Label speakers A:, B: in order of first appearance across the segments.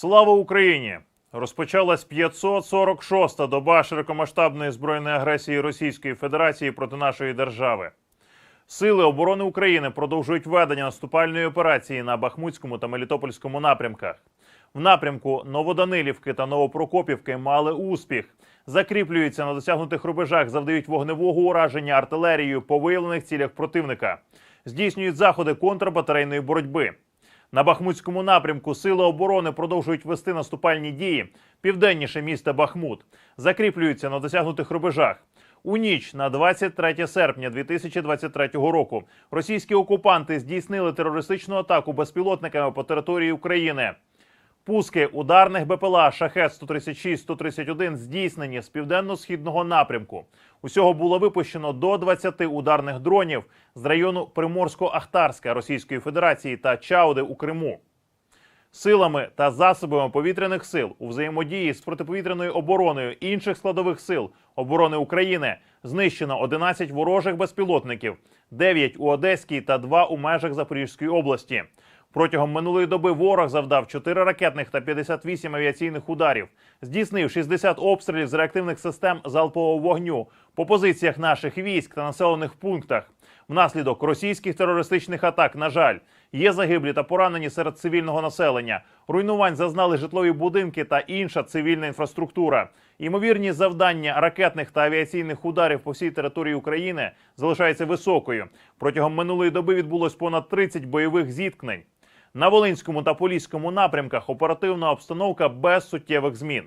A: Слава Україні! Розпочалась 546-та доба широкомасштабної збройної агресії Російської Федерації проти нашої держави. Сили оборони України продовжують ведення наступальної операції на Бахмутському та Мелітопольському напрямках. В напрямку Новоданилівки та Новопрокопівки мали успіх. Закріплюються на досягнутих рубежах, завдають вогневого ураження артилерією по виявлених цілях противника, здійснюють заходи контрбатарейної боротьби. На Бахмутському напрямку сили оборони продовжують вести наступальні дії південніше міста Бахмут, закріплюються на досягнутих рубежах. У ніч на 23 серпня 2023 року російські окупанти здійснили терористичну атаку безпілотниками по території України. Пуски ударних БПЛА Шахет 136 131 здійснені з південно-східного напрямку. Усього було випущено до 20 ударних дронів з району Приморсько-Ахтарська Російської Федерації та Чауди у Криму. Силами та засобами повітряних сил у взаємодії з протиповітряною обороною інших складових сил оборони України знищено 11 ворожих безпілотників, 9 у Одеській та 2 у межах Запорізької області. Протягом минулої доби ворог завдав 4 ракетних та 58 авіаційних ударів, здійснив 60 обстрілів з реактивних систем залпового вогню по позиціях наших військ та населених пунктах. Внаслідок російських терористичних атак, на жаль, є загиблі та поранені серед цивільного населення. Руйнувань зазнали житлові будинки та інша цивільна інфраструктура. Ймовірність завдання ракетних та авіаційних ударів по всій території України залишається високою. Протягом минулої доби відбулось понад 30 бойових зіткнень. На Волинському та Поліському напрямках оперативна обстановка без суттєвих змін.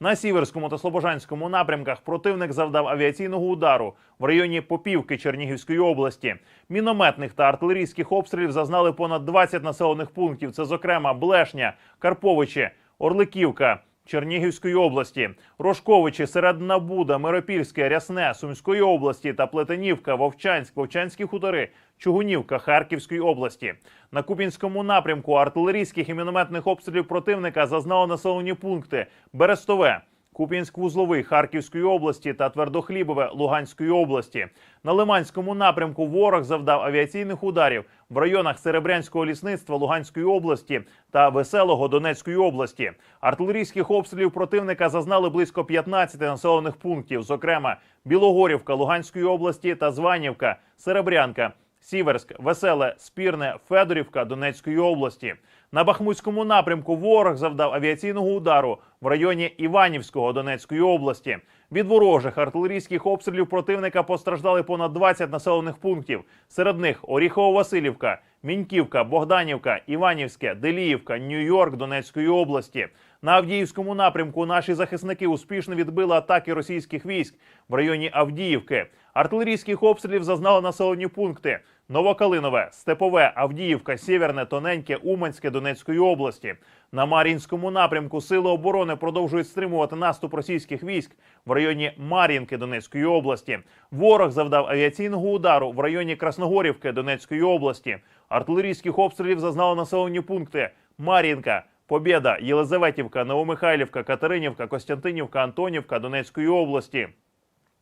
A: На Сіверському та Слобожанському напрямках противник завдав авіаційного удару в районі Попівки Чернігівської області. Мінометних та артилерійських обстрілів зазнали понад 20 населених пунктів. Це, зокрема, Блешня, Карповичі, Орликівка. Чернігівської області, Рожковичі, Середна Буда, Миропільське, Рясне, Сумської області та Плетенівка, Вовчанськ, Вовчанські хутори, Чугунівка Харківської області. На Купінському напрямку артилерійських і мінометних обстрілів противника зазнало населені пункти Берестове. Куп'янськ-Вузловий Харківської області та Твердохлібове Луганської області. На Лиманському напрямку ворог завдав авіаційних ударів в районах Серебрянського лісництва Луганської області та Веселого Донецької області. Артилерійських обстрілів противника зазнали близько 15 населених пунктів, зокрема Білогорівка Луганської області та Званівка, Серебрянка. Сіверськ, Веселе, Спірне, Федорівка Донецької області. На Бахмутському напрямку ворог завдав авіаційного удару в районі Іванівського Донецької області. Від ворожих артилерійських обстрілів противника постраждали понад 20 населених пунктів. Серед них Оріхово-Василівка, Міньківка, Богданівка, Іванівське, Деліївка, Нью-Йорк Донецької області. На Авдіївському напрямку наші захисники успішно відбили атаки російських військ в районі Авдіївки. Артилерійських обстрілів зазнали населені пункти: Новокалинове, Степове, Авдіївка, Сєверне, Тоненьке, Уманське Донецької області. На Мар'їнському напрямку сили оборони продовжують стримувати наступ російських військ в районі Мар'їнки Донецької області. Ворог завдав авіаційного удару в районі Красногорівки Донецької області. Артилерійських обстрілів зазнали населені пункти Мар'їнка. Побєда, Єлизаветівка, Новомихайлівка, Катеринівка, Костянтинівка, Антонівка Донецької області.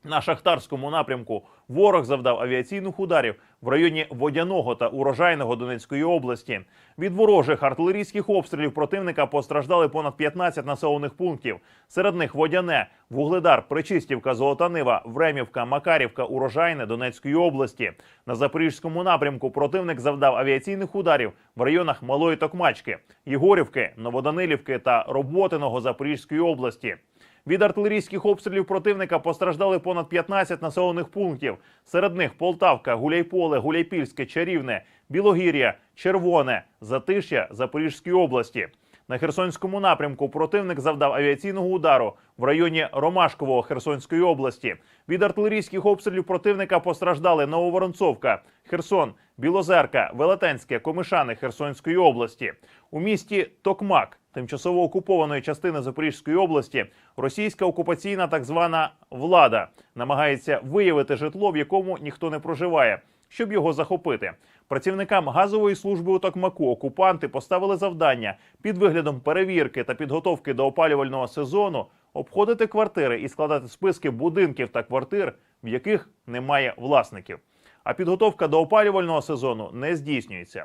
A: На шахтарському напрямку ворог завдав авіаційних ударів в районі Водяного та Урожайного Донецької області. Від ворожих артилерійських обстрілів противника постраждали понад 15 населених пунктів. Серед них Водяне, Вугледар, Причистівка, Золота Нива, Времівка, Макарівка, Урожайне Донецької області. На запорізькому напрямку противник завдав авіаційних ударів в районах Малої Токмачки, Єгорівки, Новоданилівки та Роботиного Запорізької області. Від артилерійських обстрілів противника постраждали понад 15 населених пунктів. Серед них Полтавка, Гуляйполе, Гуляйпільське, Чарівне, Білогір'я, Червоне, Затишя Запорізької області. На Херсонському напрямку противник завдав авіаційного удару в районі Ромашкового Херсонської області. Від артилерійських обстрілів противника постраждали Нововоронцовка, Херсон, Білозерка, Велетенське, Комишани Херсонської області. У місті Токмак, тимчасово окупованої частини Запорізької області, російська окупаційна так звана влада намагається виявити житло, в якому ніхто не проживає, щоб його захопити. Працівникам газової служби у Токмаку окупанти поставили завдання під виглядом перевірки та підготовки до опалювального сезону обходити квартири і складати списки будинків та квартир, в яких немає власників. А підготовка до опалювального сезону не здійснюється.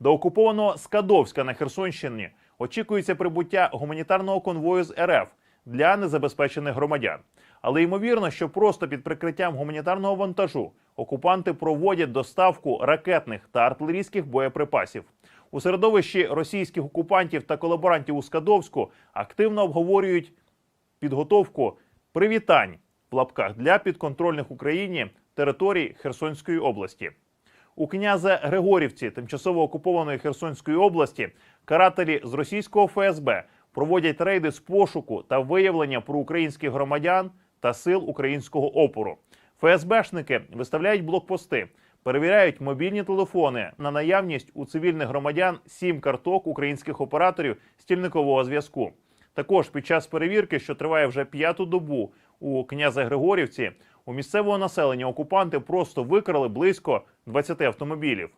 A: До окупованого Скадовська на Херсонщині очікується прибуття гуманітарного конвою з РФ для незабезпечених громадян. Але ймовірно, що просто під прикриттям гуманітарного вантажу окупанти проводять доставку ракетних та артилерійських боєприпасів. У середовищі російських окупантів та колаборантів у Скадовську активно обговорюють підготовку привітань в лапках для підконтрольних Україні територій Херсонської області. У князя Григорівці, тимчасово окупованої Херсонської області, карателі з російського ФСБ проводять рейди з пошуку та виявлення проукраїнських громадян та сил українського опору. ФСБшники виставляють блокпости, перевіряють мобільні телефони на наявність у цивільних громадян сім карток українських операторів стільникового зв'язку. Також під час перевірки, що триває вже п'яту добу у князя Григорівці, у місцевого населення окупанти просто викрали близько 20 автомобілів.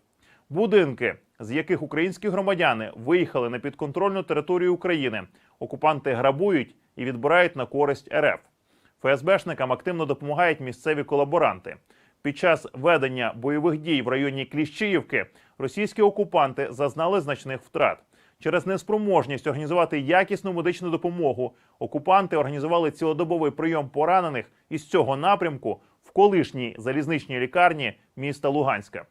A: Будинки, з яких українські громадяни виїхали на підконтрольну територію України, окупанти грабують і відбирають на користь РФ. ФСБшникам активно допомагають місцеві колаборанти. Під час ведення бойових дій в районі Кліщіївки російські окупанти зазнали значних втрат. Через неспроможність організувати якісну медичну допомогу окупанти організували цілодобовий прийом поранених із цього напрямку в колишній залізничній лікарні міста Луганська.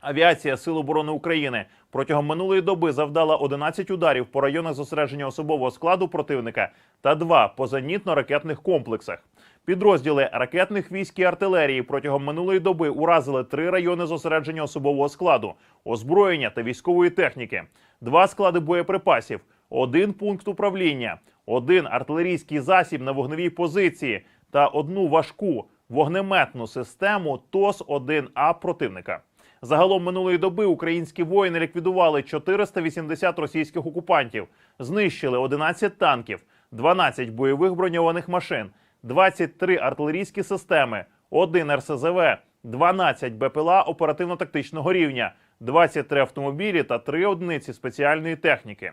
A: Авіація Сил оборони України протягом минулої доби завдала 11 ударів по районах зосередження особового складу противника та два по зенітно-ракетних комплексах. Підрозділи ракетних військ і артилерії протягом минулої доби уразили три райони зосередження особового складу, озброєння та військової техніки, два склади боєприпасів, один пункт управління, один артилерійський засіб на вогневій позиції та одну важку вогнеметну систему ТОС-1А противника. Загалом минулої доби українські воїни ліквідували 480 російських окупантів, знищили 11 танків, 12 бойових броньованих машин, 23 артилерійські системи, 1 РСЗВ, 12 БПЛА оперативно-тактичного рівня, 23 автомобілі та 3 одиниці спеціальної техніки.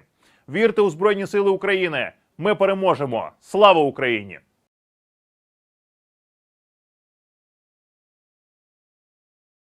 A: Вірте у Збройні Сили України! Ми переможемо! Слава Україні!